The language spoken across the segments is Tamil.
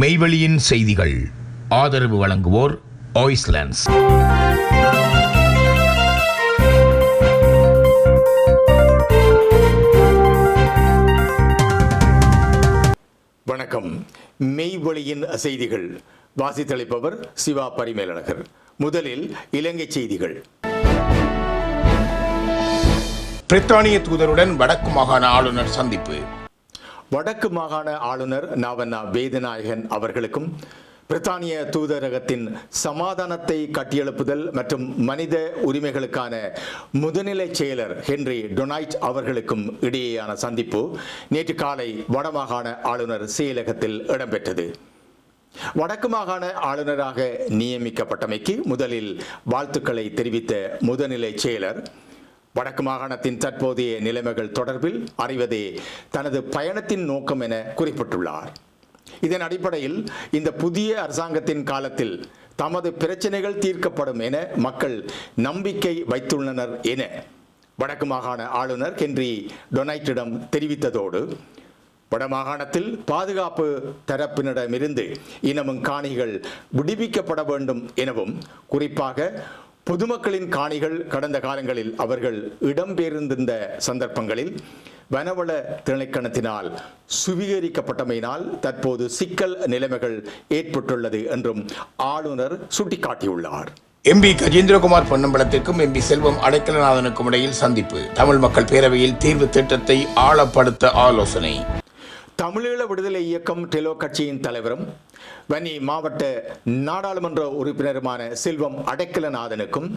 மெய்வெளியின் செய்திகள். ஆதரவு வழங்குவோர் ஆய்ஸ்லாண்ட்ஸ் வணக்கம். மெய்வொளியின் செய்திகள். வாசித்தளிப்பவர் சிவா பரிமேலழகர். முதலில் இலங்கை செய்திகள். பிரித்தானிய தூதருடன் வடக்கு மாகாண ஆளுநர் சந்திப்பு. வடக்கு மாகாண ஆளுநர் நாவண்ணா வேதநாயகன் அவர்களுக்கும் பிரித்தானிய தூதரகத்தின் சமாதானத்தை கட்டியெழுப்புதல் மற்றும் மனித உரிமைகளுக்கான முதுநிலை செயலர் ஹென்றி டொனாய்ட் அவர்களுக்கும் இடையேயான சந்திப்பு நேற்று காலை வடமாகாண ஆளுநர் செயலகத்தில் இடம்பெற்றது. வடக்கு மாகாண ஆளுநராக நியமிக்கப்பட்டமைக்கு முதலில் வாழ்த்துக்களை தெரிவித்த முதுநிலை செயலர் வடக்கு மாகாணத்தின் தற்போதைய நிலைமைகள் தொடர்பில் அறிவதே தனது பயணத்தின் நோக்கம் என குறிப்பிட்டுள்ளார். இதன் அடிப்படையில் இந்த புதிய அரசாங்கத்தின் காலத்தில் தமது பிரச்சனைகள் தீர்க்கப்படும் என மக்கள் நம்பிக்கை வைத்துள்ளனர் என வடக்கு மாகாண ஆளுநர் ஹென்றி டொனைட்டிடம் தெரிவித்ததோடு வடமாகாணத்தில் பாதுகாப்பு தரப்பினிடமிருந்து இனமும் காணிகள் விடுவிக்கப்பட வேண்டும் எனவும் குறிப்பாக பொதுமக்களின் காணிகள் கடந்த காலங்களில் அவர்கள் இடம்பெயர்ந்திருந்த சந்தர்ப்பங்களில் வனவள திணைக்கணத்தினால் சுவீகரிக்கப்பட்டமையினால் தற்போது சிக்கல் நிலைமைகள் ஏற்பட்டுள்ளது என்றும் ஆளுநர் சுட்டிக்காட்டியுள்ளார். எம்பி கஜேந்திரகுமார் பொன்னம்பலத்திற்கும் எம்பி செல்வம் அடைக்கலநாதனுக்கும் இடையில் சந்திப்பு. தமிழ் மக்கள் பேரவையில் தீர்வு திட்டத்தை ஆழப்படுத்த ஆலோசனை. தமிழீழ விடுதலை இயக்கம் டெலோ கட்சியின் தலைவரும் வன்னி மாவட்ட நாடாளுமன்ற உறுப்பினருமான செல்வம் அடைக்கலநாதனுக்கும்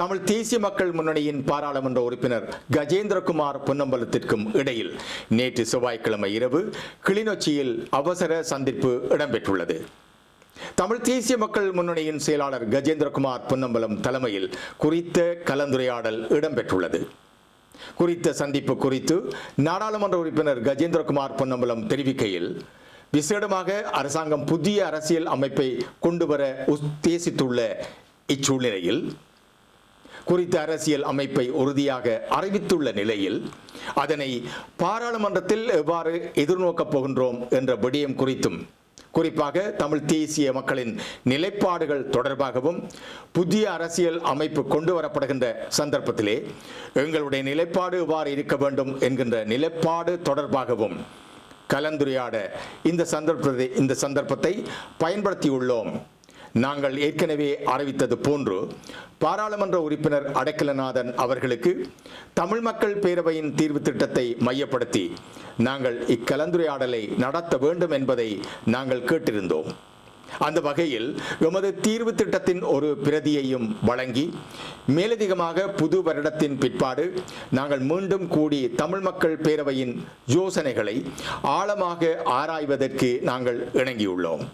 தமிழ் தேசிய மக்கள் முன்னணியின் பாராளுமன்ற உறுப்பினர் கஜேந்திரகுமார் பொன்னம்பலத்திற்கும் இடையில் நேற்று செவ்வாய்க்கிழமை இரவு கிளிநொச்சியில் அவசர சந்திப்பு இடம்பெற்றுள்ளது. தமிழ் தேசிய மக்கள் முன்னணியின் செயலாளர் கஜேந்திரகுமார் பொன்னம்பலம் தலைமையில் குறித்த கலந்துரையாடல் இடம்பெற்றுள்ளது. குறித்த சந்திப்பு குறித்து நாடாளுமன்ற உறுப்பினர் கஜேந்திரகுமார் பொன்னம்பலம் தெரிவிக்கையில் விசேடமாக அரசாங்கம் புதிய அரசியல் அமைப்பை கொண்டுவர உத்தேசித்துள்ள இச்சூழ்நிலையில் குறித்த அரசியல் அமைப்பை உறுதியாக அறிவித்துள்ள நிலையில் அதனை பாராளுமன்றத்தில் எவ்வாறு எதிர்நோக்கப் போகின்றோம் என்ற விடயம் குறித்தும் குறிப்பாக தமிழ் தேசிய மக்களின் நிலைப்பாடுகள் தொடர்பாகவும் புதிய அரசியல் அமைப்பு கொண்டு வரப்படுகின்ற சந்தர்ப்பத்திலே எங்களுடைய நிலைப்பாடு இவ்வாறு இருக்க வேண்டும் என்கின்ற நிலைப்பாடு தொடர்பாகவும் கலந்துரையாட இந்த சந்தர்ப்பத்தை இந்த சந்தர்ப்பத்தை பயன்படுத்தியுள்ளோம். நாங்கள் ஏற்கனவே அறிவித்தது போன்று பாராளுமன்ற உறுப்பினர் அடைக்கலநாதன் அவர்களுக்கு தமிழ் மக்கள் பேரவையின் தீர்வு திட்டத்தை மையப்படுத்தி நாங்கள் இக்கலந்துரையாடலை நடத்த வேண்டும் என்பதை நாங்கள் கேட்டிருந்தோம். அந்த வகையில் எமது தீர்வு திட்டத்தின் ஒரு பிரதியையும் வழங்கி மேலதிகமாக புது வருடத்தின் பிற்பாடு நாங்கள் மீண்டும் கூடி தமிழ் மக்கள் பேரவையின் யோசனைகளை ஆழமாக ஆராய்வதற்கு நாங்கள் இணங்கியுள்ளோம்.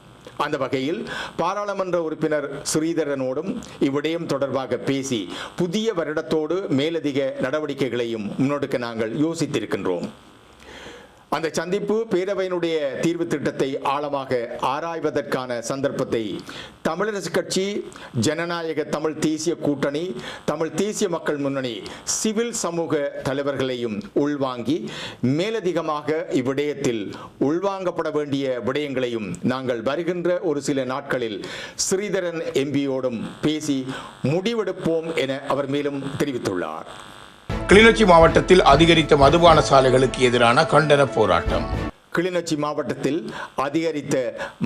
அந்த வகையில் பாராளுமன்ற உறுப்பினர் ஸ்ரீதரனோடும் இவ்விடயம் தொடர்பாக பேசி புதிய வருடத்தோடு மேலதிக நடவடிக்கைகளையும் முன்னெடுக்க நாங்கள் யோசித்திருக்கின்றோம். அந்த சந்திப்பு பேரவையினுடைய தீர்வு திட்டத்தை ஆழமாக ஆராய்வதற்கான சந்தர்ப்பத்தை தமிழரசு கட்சி ஜனநாயக தமிழ் தேசிய கூட்டணி தமிழ் தேசிய மக்கள் முன்னணி சிவில் சமூக தலைவர்களையும் உள்வாங்கி மேலதிகமாக இவ்விடயத்தில் உள்வாங்கப்பட வேண்டிய விடயங்களையும் நாங்கள் வருகின்ற ஒரு சில நாட்களில் ஸ்ரீதரன் எம்பியோடும் பேசி முடிவெடுப்போம் என அவர் மேலும் தெரிவித்துள்ளார். கிளிநொச்சி மாவட்டத்தில் அதிகரித்த மதுபான சாலைகளுக்கு எதிரான கண்டன போராட்டம். கிளிநொச்சி மாவட்டத்தில் அதிகரித்த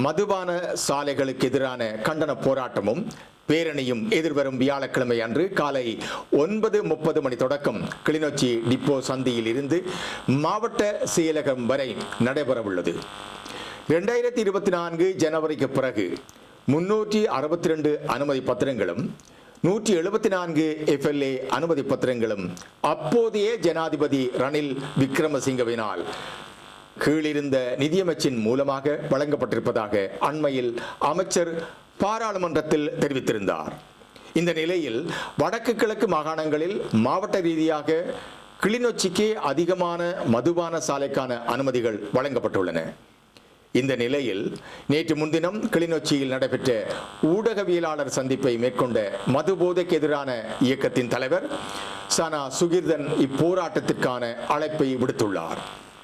மதுபான சாலைகளுக்கு எதிரான கண்டன போராட்டமும் பேரணியும் எதிர்வரும் வியாழக்கிழமை அன்று காலை ஒன்பது முப்பது மணி தொடக்கம் கிளிநொச்சி டிப்போ சந்தியில் இருந்து மாவட்ட செயலகம் வரை நடைபெறவுள்ளது. ரெண்டாயிரத்தி இருபத்தி நான்கு ஜனவரிக்கு பிறகு முன்னூற்றி அறுபத்தி ரெண்டு அனுமதி பத்திரங்களும் நூற்றி எழுபத்தி நான்கு எஃப்எல்ஏ அனுமதி பத்திரங்களும் அப்போதைய ஜனாதிபதி ரணில் விக்ரமசிங்கவினால் கீழிருந்த நிதியமைச்சின் மூலமாக வழங்கப்பட்டிருப்பதாக அண்மையில் அமைச்சர் பாராளுமன்றத்தில் தெரிவித்திருந்தார். இந்த நிலையில் வடக்கு கிழக்கு மாகாணங்களில் மாவட்ட ரீதியாக கிளிநொச்சிக்கு அதிகமான மதுபான சாலைக்கான அனுமதிகள் வழங்கப்பட்டுள்ளன. இந்த நிலையில் நேற்று முன்தினம் கிளிநொச்சியில் நடைபெற்ற ஊடகவியலாளர் சந்திப்பை மேற்கொண்ட மது போதைக்கு எதிரான இயக்கத்தின் தலைவர் சனா சுகிர்தன் இப்போராட்டத்திற்கான அழைப்பை விடுத்துள்ளார்.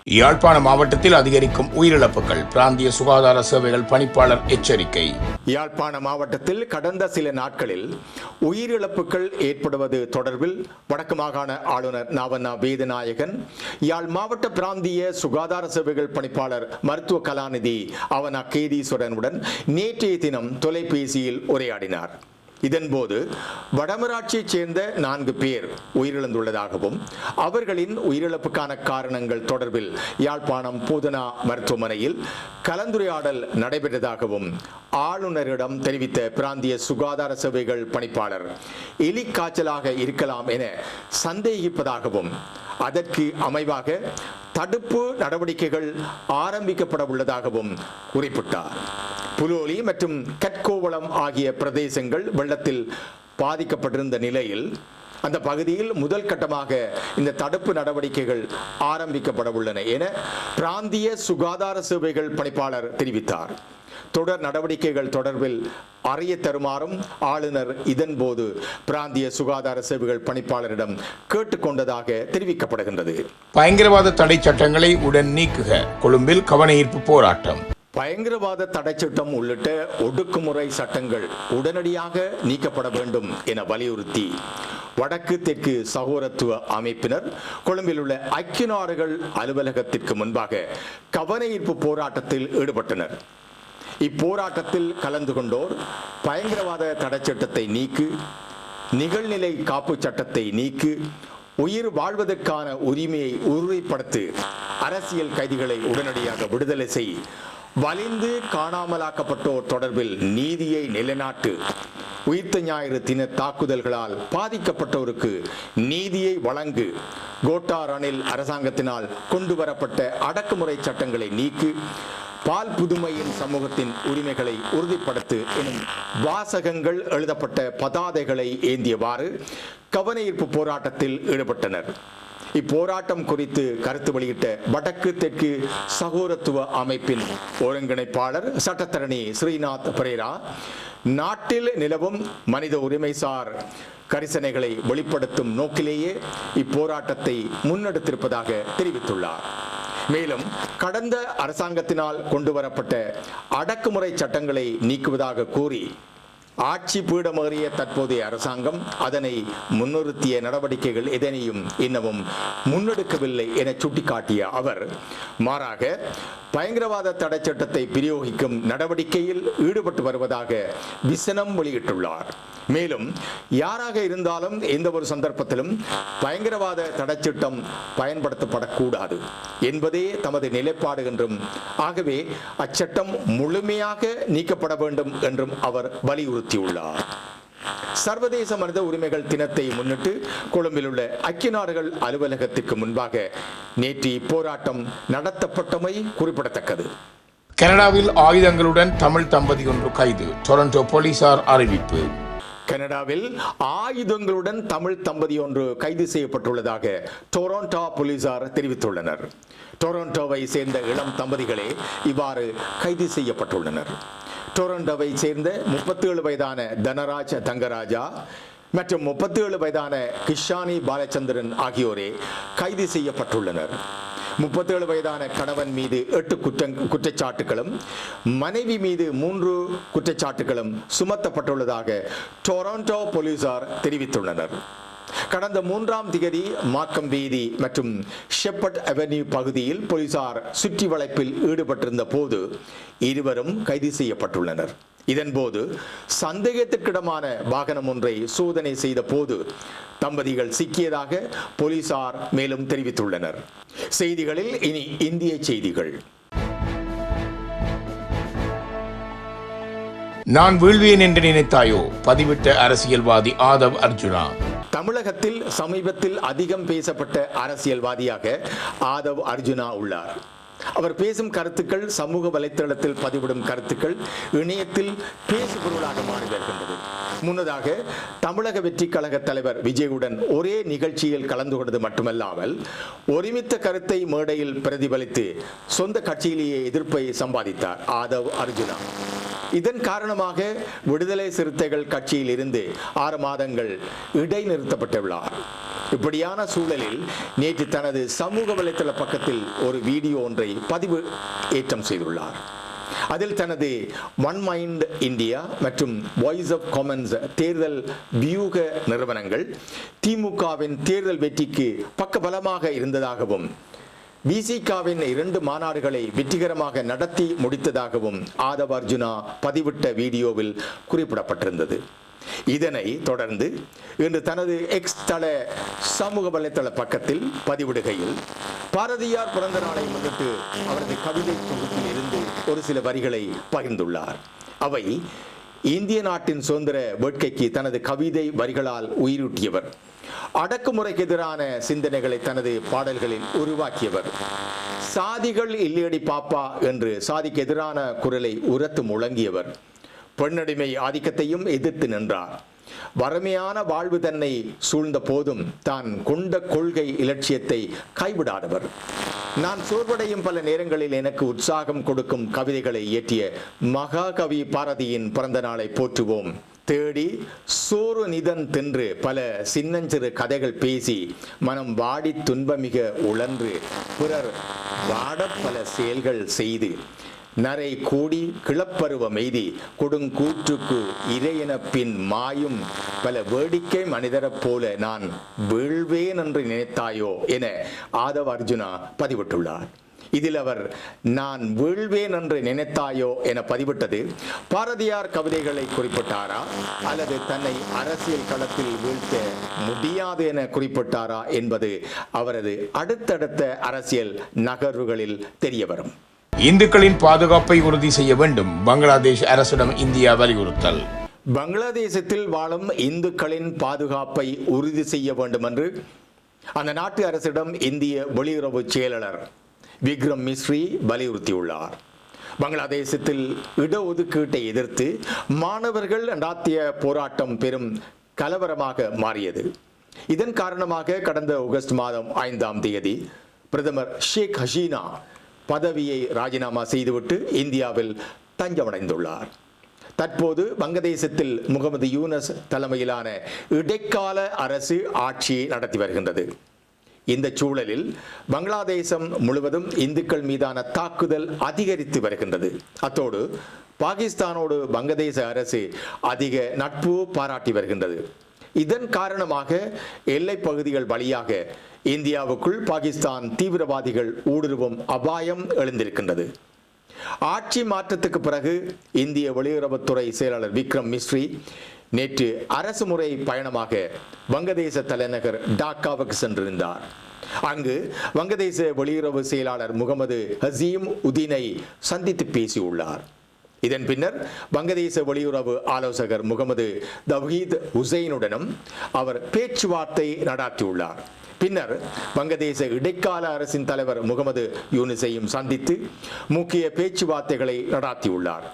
யாழ்ப்பாண மாவட்டத்தில் அதிகரிக்கும் உயிரிழப்புகள் பிராந்திய சுகாதார சேவைகள் பணிப்பாளர் எச்சரிக்கை. யாழ்ப்பாண மாவட்டத்தில் கடந்த சில நாட்களில் உயிரிழப்புகள் ஏற்படுவது தொடர்பில் வடக்கு மாகாண ஆளுநர் நாவண்ணா வேதநாயகன் யாழ் மாவட்ட பிராந்திய சுகாதார சேவைகள் பணிப்பாளர் மருத்துவ கலாநிதி அவனா கேதீஸ்வரனுடன் நேற்றைய தினம் தொலைபேசியில் உரையாடினார். இதன்போது வடமராட்சியைச் சேர்ந்த நான்கு பேர் உயிரிழந்துள்ளதாகவும் அவர்களின் உயிரிழப்புக்கான காரணங்கள் தொடர்பில் யாழ்ப்பாணம் பூதனா மருத்துவமனையில் கலந்துரையாடல் நடைபெற்றதாகவும் ஆளுநரிடம் தெரிவித்த பிராந்திய சுகாதார சேவைகள் பணிப்பாளர் எலி காய்ச்சலாக இருக்கலாம் என சந்தேகிப்பதாகவும் அதற்கு அமைவாக தடுப்பு நடவடிக்கைகள் ஆரம்பிக்கப்பட உள்ளதாகவும் குறிப்பிட்டார். புலோலி மற்றும் கட்கோவளம் ஆகிய பிரதேசங்கள் வெள்ளத்தில் பாதிக்கப்பட்டிருந்த நிலையில் அந்த பகுதியில் முதல் கட்டமாக இந்த தடுப்பு நடவடிக்கைகள் ஆரம்பிக்கப்பட உள்ளன என பிராந்திய சுகாதார சேவைகள் பணிப்பாளர் தெரிவித்தார். தொடர் நடவடிக்கைகள் தொடர்பில் அறிய தருமாறும் ஆளுநர் இதன்போது பிராந்திய சுகாதார சேவைகள் பணிப்பாளரிடம் கேட்டுக்கொண்டதாக தெரிவிக்கப்படுகின்றது. பயங்கரவாத தடை சட்டங்களை உடன் நீக்குக. கொழும்பில் கவன ஈர்ப்பு போராட்டம். பயங்கரவாத தடைச்சட்டம் உள்ளிட்ட ஒடுக்குமுறை சட்டங்கள் உடனடியாக நீக்கப்பட வேண்டும் என வலியுறுத்தி வடக்கு தெற்கு சகோதரத்துவ அமைப்பினர் கொழும்பில் உள்ள ஐக்கிய நாடுகள் அலுவலகத்திற்கு முன்பாக கவன ஈர்ப்பு போராட்டத்தில் ஈடுபட்டனர். இப்போராட்டத்தில் கலந்து கொண்டோர் பயங்கரவாத தடைச்சட்டத்தை நீக்கு நிகழ்நிலை காப்பு சட்டத்தை நீக்கு உயிர் வாழ்வதற்கான உரிமையை உறுதிப்படுத்து அரசியல் கைதிகளை உடனடியாக விடுதலை செய் வலிந்து காணாமலாக்கப்பட்டோர் தொடர்பில் நீதியை நிலைநாட்டு உயிர்த்த ஞாயிறு தின தாக்குதல்களால் பாதிக்கப்பட்டோருக்கு நீதியை வழங்கு கோட்டா ரணில் அரசாங்கத்தினால் கொண்டு வரப்பட்ட அடக்குமுறை சட்டங்களை நீக்கு பால் புதுமையின் சமூகத்தின் உரிமைகளை உறுதிப்படுத்து எனும் வாசகங்கள் எழுதப்பட்ட பதாதைகளை ஏந்தியவாறு கவன ஈர்ப்பு போராட்டத்தில் ஈடுபட்டனர். இப்போராட்டம் குறித்து கருத்து வெளியிட்ட வடக்கு தெற்கு சகோதரத்துவ அமைப்பின் ஒருங்கிணைப்பாளர் சட்டத்தரணி ஸ்ரீநாத் பிரேரா நாட்டில் நிலவும் மனித உரிமைசார் கரிசனைகளை வெளிப்படுத்தும் நோக்கிலேயே இப்போராட்டத்தை முன்னெடுத்திருப்பதாக தெரிவித்துள்ளார். மேலும் கடந்த அரசாங்கத்தினால் கொண்டு வரப்பட்ட அடக்குமுறை சட்டங்களை நீக்குவதாக கூறி ஆட்சி பீடமேறிய தற்போதைய அரசாங்கம் அதனை முன்னிறுத்திய நடவடிக்கைகள் எதனையும் இன்னமும் முன்னெடுக்கவில்லை என சுட்டிக்காட்டிய அவர் மாறாக பயங்கரவாத தடை சட்டத்தை பிரயோகிக்கும் நடவடிக்கையில் ஈடுபட்டு வருவதாக விசனம் வெளியிட்டுள்ளார். மேலும் யாராக இருந்தாலும் எந்த ஒரு சந்தர்ப்பத்திலும் பயங்கரவாத தடைச்சட்டம் பயன்படுத்தப்படக்கூடாது என்பதே தமது நிலைப்பாடு என்றும் ஆகவே அச்சட்டம் முழுமையாக நீக்கப்பட வேண்டும் என்றும் அவர் வலியுறுத்தி வலியுறுத்தியுள்ளார் சர்வதேச மனித உரிமைகள் தினத்தை முன்னிட்டு கொழும்பில் உள்ள ஐக்கிய நாடுகள் அலுவலகத்திற்கு முன்பாக நேற்று இப்போராட்டம் நடத்தப்பட்டமை குறிப்பிடத்தக்கது. கனடாவில் ஆயுதங்களுடன் தமிழ் தம்பதி ஒன்று கைது டொரண்டோ போலீசார் அறிவிப்பு. கனடாவில் ஆயுதங்களுடன் தமிழ் தம்பதி ஒன்று கைது செய்யப்பட்டுள்ளதாக டொரண்டோ போலீசார் தெரிவித்துள்ளனர். டொரண்டோவை சேர்ந்த இளம் தம்பதிகளே இவ்வாறு கைது செய்யப்பட்டுள்ளனர். டொரண்டோவை சேர்ந்த முப்பத்தி ஏழு வயதான தனராஜ் தங்கராஜா மற்றும் முப்பத்தி ஏழு வயதான கிஷானி பாலச்சந்திரன் ஆகியோரே கைது செய்யப்பட்டுள்ளனர். முப்பத்தேழு வயதான கணவன் மீது எட்டு குற்றங் குற்றச்சாட்டுகளும் மனைவி மீது மூன்று குற்றச்சாட்டுகளும் சுமத்தப்பட்டுள்ளதாக டொரண்டோ போலீசார் தெரிவித்துள்ளனர். கடந்த மூன்றாம் திகதி மார்க்கம் வீதி மற்றும் ஷெப்பட் அவென்யூ பகுதியில் போலீசார் சுற்றி வளைப்பில் ஈடுபட்டிருந்த போது இருவரும் கைது செய்யப்பட்டுள்ளனர். இதன்போது சந்தேகத்திற்கிடமான வாகனம் ஒன்றை சோதனை செய்த போது தம்பதிகள் சிக்கியதாக போலீசார் மேலும் தெரிவித்துள்ளனர். செய்திகளில் இனி இந்திய செய்திகள். நான் வீழ்வேன் என்று நினைத்தாயோ? பதிவிட்ட அரசியல்வாதி ஆதவ் அர்ஜுனா. தமிழகத்தில் சமீபத்தில் அதிகம் பேசப்பட்ட அரசியல்வாதியாக ஆதவ் அர்ஜுனா உள்ளார். அவர் பேசும் கருத்துக்கள் சமூக வலைத்தளத்தில் பதிவிடும் கருத்துக்கள் இணையத்தில் பேசுபொருளாக மாறி வருகின்றது. முன்னதாக தமிழக வெற்றி கழக தலைவர் விஜயுடன் ஒரே நிகழ்ச்சியில் கலந்து கொண்டது மட்டுமல்லாமல் ஒருமித்த கருத்தை மேடையில் பிரதிபலித்து சொந்த கட்சியிலேயே எதிர்ப்பை சம்பாதித்தார் ஆதவ் அர்ஜுனா. இதன் காரணமாக விடுதலை சிறுத்தைகள் கட்சியில் இருந்து ஆறு மாதங்கள் இடைநிறுத்தப்பட்டுள்ளார் இப்படியான சூழலில் நேற்று தனது சமூக வலைத்தள பக்கத்தில் ஒரு வீடியோ ஒன்றை பதிவு ஏற்றம் செய்துள்ளார். அதில் தனது ஒன் மைண்ட் இந்தியா மற்றும் வாய்ஸ் ஆஃப் காமன்ஸ் தேர்தல் வியூக நிறுவனங்கள் திமுகவின் தேர்தல் வெற்றிக்கு பக்கபலமாக இருந்ததாகவும் விசிகாவின் இரண்டு மாநாடுகளை வெற்றிகரமாக நடத்தி முடித்ததாகவும் ஆதவ அர்ஜுனா பதிவிட்ட வீடியோவில் குறிப்பிடப்பட்டிருந்தது. இதனை தொடர்ந்து இன்று தனது எக்ஸ் தள சமூக வலைத்தள பக்கத்தில் பதிவிடுகையில் பாரதியார் பிறந்த நாளை முன்னிட்டு அவரது கவிதை தொகுப்பில் இருந்து ஒரு சில வரிகளை பகிர்ந்துள்ளார். அவை இந்திய நாட்டின் சுதந்திர வேட்கைக்கு தனது கவிதை வரிகளால் உயிரூட்டியவர். அடக்குமுறைக்கு எதிரான சிந்தனைகளை தனது பாடல்களில் உருவாக்கியவர். சாதிகள் இல்லையடி பாப்பா என்று சாதிக்கு எதிரான குரலை உரத்து முழங்கியவர். பெண்ணடிமை ஆதிக்கத்தையும் எதிர்த்து நின்றார். வறுமையான வாழ்வு தன்னை சூழ்ந்த போதும் தான் கொண்ட கொள்கை இலட்சியத்தை கைவிடாதவர். நான் சோர்வடையும் பல நேரங்களில் எனக்கு உற்சாகம் கொடுக்கும் கவிதைகளை இயற்றிய மகாகவி பாரதியின் பிறந்த நாளை போற்றுவோம். தேடி சோறு நிதன் தின்று பல சின்னஞ்சிறு கதைகள் பேசி மனம் வாடி துன்பமிக உழன்று பிறர் வாடப் பல செயல்கள் செய்து நரை கூடி கிளப்பருவ மெய்தி கொடுங்கூற்றுக்கு இறையென பின் மாயும் பல வேடிக்கை மனிதரைப் போல நான் வீழ்வேன் என்று நினைத்தாயோ என ஆதவ அர்ஜுனா பதிவிட்டுள்ளார். இதில் அவர் நான் வீழ்வேன் என்று நினைத்தாயோ என பதிவிட்டது. பாரதியார் கவிதைகளை குறிப்பிட்டாரா? அல்லது தன்னை அரசியல் களத்தில் வீழ்த்த முடியாது என குறிப்பிட்டாரா என்பது அவரது அடுத்தடுத்த அரசியல் நகர்வுகளில் தெரிய வரும். இந்துக்களின் பாதுகாப்பை உறுதி செய்ய வேண்டும். பங்களாதேஷ் அரசிடம் இந்தியா வலியுறுத்தல். பங்களாதேசத்தில் வாழும் இந்துக்களின் பாதுகாப்பை உறுதி செய்ய வேண்டும் என்று அந்த நாட்டு அரசிடம் இந்திய வெளியுறவு செயலாளர் விக்ரம் மிஸ்ரி வலியுறுத்தியுள்ளார். பங்களாதேசத்தில் இடஒதுக்கீட்டை எதிர்த்து மாணவர்கள் நடாத்திய போராட்டம் பெரும் கலவரமாக மாறியது. இதன் காரணமாக கடந்த ஆகஸ்ட் மாதம் ஐந்தாம் தேதி பிரதமர் ஷேக் ஹசீனா பதவியை ராஜினாமா செய்துவிட்டு இந்தியாவில் தஞ்சமடைந்துள்ளார். தற்போது வங்கதேசத்தில் முகமது யூனஸ் தலைமையிலான இடைக்கால அரசு ஆட்சியை நடத்தி வருகின்றது. இந்த சூழலில் பங்களாதேசம் முழுவதும் இந்துக்கள் மீதான தாக்குதல் அதிகரித்து வருகின்றது. அத்தோடு பாகிஸ்தானோடு வங்கதேச அரசு அதிக நட்பு பாராட்டி வருகின்றது. இதன் காரணமாக எல்லைப் பகுதிகள் வழியாக இந்தியாவுக்குள் பாகிஸ்தான் தீவிரவாதிகள் ஊடுருவும் அபாயம் எழுந்திருக்கின்றது. ஆட்சி மாற்றத்துக்கு பிறகு இந்திய வெளியுறவுத்துறை செயலாளர் விக்ரம் மிஸ்ரி நேற்று அரசு முறை பயணமாக வங்கதேச தலைநகர் டாக்காவுக்கு சென்றிருந்தார். அங்கு வங்கதேச வெளியுறவு செயலாளர் முகமது ஹசீம் உதீனை சந்தித்து பேசியுள்ளார். இதன் பின்னர் வங்கதேச வெளியுறவு ஆலோசகர் முகமது தவ்ஹீத் ஹுசைனுடனும் அவர் பேச்சுவார்த்தை நடாத்தியுள்ளார். பின்னர் வங்கதேச இடைக்கால அரசின் தலைவர் முகமது யூனிசையும் சந்தித்து முக்கிய பேச்சுவார்த்தைகளை நடாத்தியுள்ளார்.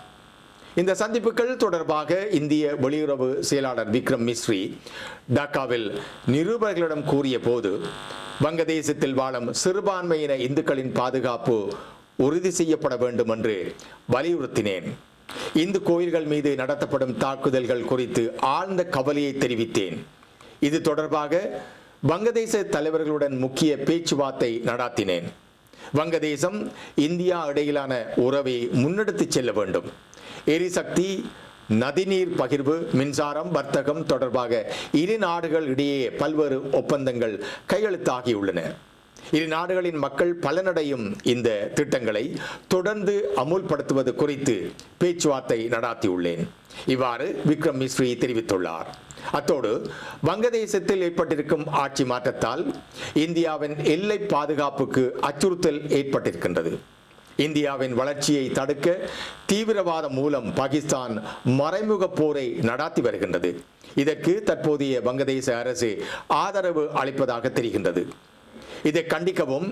இந்த சந்திப்புகள் தொடர்பாக இந்திய வெளியுறவு செயலாளர் விக்ரம் மிஸ்ரி டாக்காவில் நிருபர்களிடம் கூறிய போது வங்கதேசத்தில் வாழும் சிறுபான்மையின இந்துக்களின் பாதுகாப்பு உறுதி செய்யப்பட வேண்டும் என்று வலியுறுத்தினேன். இந்து கோயில்கள் மீது நடத்தப்படும் தாக்குதல்கள் குறித்து ஆழ்ந்த கவலையை தெரிவித்தேன். இது தொடர்பாக வங்கதேச தலைவர்களுடன் முக்கிய பேச்சுவார்த்தை நடாத்தினேன். வங்கதேசம் இந்தியா இடையிலான உறவை முன்னெடுத்துச் செல்ல வேண்டும். எரிசக்தி நதிநீர் பகிர்வு மின்சாரம் வர்த்தகம் தொடர்பாக இரு நாடுகள் இடையே பல்வேறு ஒப்பந்தங்கள் கையெழுத்தாகியுள்ளன. இரு நாடுகளின் மக்கள் பலனடையும் இந்த திட்டங்களை தொடர்ந்து அமுல்படுத்துவது குறித்து பேச்சுவார்த்தை நடாத்தியுள்ளேன். இவ்வாறு விக்ரம் மிஸ்ரி தெரிவித்துள்ளார். அத்தோடு வங்கதேசத்தில் ஏற்பட்டிருக்கும் ஆட்சி மாற்றத்தால் இந்தியாவின் எல்லை பாதுகாப்புக்கு அச்சுறுத்தல் ஏற்பட்டிருக்கின்றது. இந்தியாவின் வளர்ச்சியை தடுக்க தீவிரவாதம் மூலம் பாகிஸ்தான் மறைமுக போரை நடாத்தி வருகின்றது. இதற்கு தற்போதைய வங்கதேச அரசு ஆதரவு அளிப்பதாக தெரிகின்றது. இதை கண்டிக்கவும்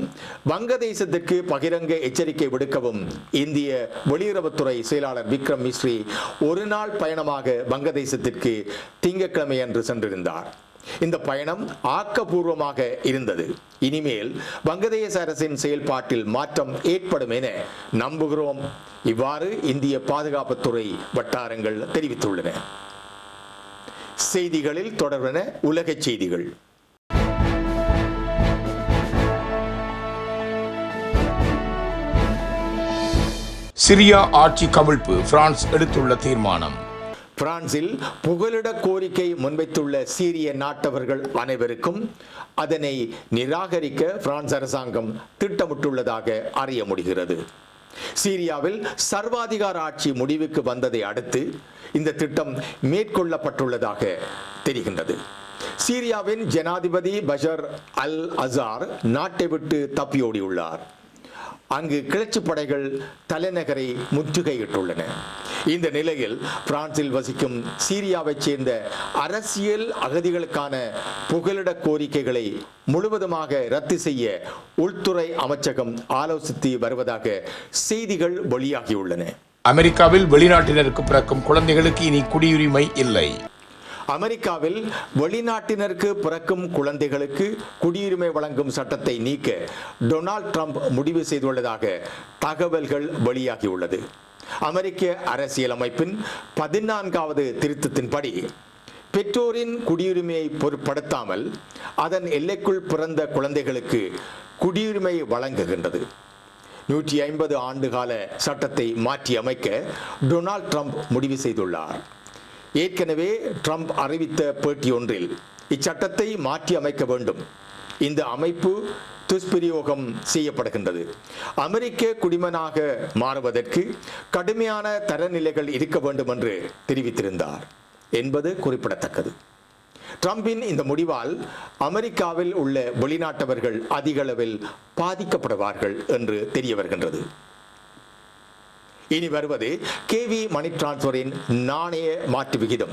வங்கதேசத்திற்கு பகிரங்க எச்சரிக்கை விடுக்கவும் இந்திய வெளியுறவுத்துறை செயலாளர் விக்ரம் மிஸ்ரி ஒரு நாள் பயணமாக வங்கதேசத்திற்கு திங்கட்கிழமை அன்று சென்றிருந்தார். இந்த பயணம் ஆக்கப்பூர்வமாக இருந்தது. இனிமேல் வங்கதேச அரசின் செயல்பாட்டில் மாற்றம் ஏற்படும் என நம்புகிறோம். இவ்வாறு இந்திய பாதுகாப்புத்துறை வட்டாரங்கள் தெரிவித்துள்ளன. செய்திகளில் தொடர்பென உலக செய்திகள். சிரியா ஆட்சி கவிழ்ப்பு பிரான்ஸ் எடுத்துள்ள தீர்மானம். பிரான்சில் புகலிட கோரிக்கை முன்வைத்துள்ள சீரிய நாட்டவர்கள் அனைவருக்கும் அதனை நிராகரிக்க பிரான்ஸ் அரசாங்கம் திட்டமிட்டுள்ளதாக அறிய முடிகிறது. சீரியாவில் சர்வாதிகார ஆட்சி முடிவுக்கு வந்ததை அடுத்து இந்த திட்டம் மேற்கொள்ளப்பட்டுள்ளதாக தெரிகின்றது. சீரியாவின் ஜனாதிபதி பஷர் அல் அசார் நாட்டை விட்டு தப்பியோடியுள்ளார். அங்கு கிளர்ச்சி படைகள் தலைநகரை முற்றுகையிட்டுள்ளன. இந்த நிலையில் பிரான்சில் வசிக்கும் சீரியாவைச் சேர்ந்த அரசியல் அகதிகளுக்கான புகலிட கோரிக்கைகளை முழுவதுமாக ரத்து செய்ய உள்துறை அமைச்சகம் ஆலோசித்து வருவதாக செய்திகள் வெளியாகியுள்ளன. அமெரிக்காவில் வெளிநாட்டினருக்கு பிறக்கும் குழந்தைகளுக்கு இனி குடியுரிமை இல்லை. அமெரிக்காவில் வெளிநாட்டினருக்கு பிறக்கும் குழந்தைகளுக்கு குடியுரிமை வழங்கும் சட்டத்தை நீக்க டொனால்ட் ட்ரம்ப் முடிவு செய்துள்ளதாக தகவல்கள் வெளியாகியுள்ளது. அமெரிக்க அரசியலமைப்பின் பதினான்காவது திருத்தத்தின்படி பெற்றோரின் குடியுரிமையை பொருட்படுத்தாமல் அதன் எல்லைக்குள் பிறந்த குழந்தைகளுக்கு குடியுரிமை வழங்குகின்றது. நூற்றி ஐம்பது ஆண்டுகால சட்டத்தை மாற்றி அமைக்க டொனால்ட் ட்ரம்ப் முடிவு செய்துள்ளார். ஏற்கனவே ட்ரம்ப் அறிவித்த பேட்டி ஒன்றில் இச்சட்டத்தை மாற்றி அமைக்க வேண்டும். இந்த அமைப்பு துஷ்பிரயோகம் செய்யப்படுகின்றது. அமெரிக்க குடிமனாக மாறுவதற்கு கடுமையான தரநிலைகள் இருக்க வேண்டும் என்று தெரிவித்திருந்தார் என்பது குறிப்பிடத்தக்கது. ட்ரம்பின் இந்த முடிவால் அமெரிக்காவில் உள்ள வெளிநாட்டவர்கள் அதிகளவில் பாதிக்கப்படுவார்கள் என்று தெரிய வருகின்றது இனி வருவது கே வி மணி டிரான்ஸ்பரின் நாணய மாற்று விகிதம்.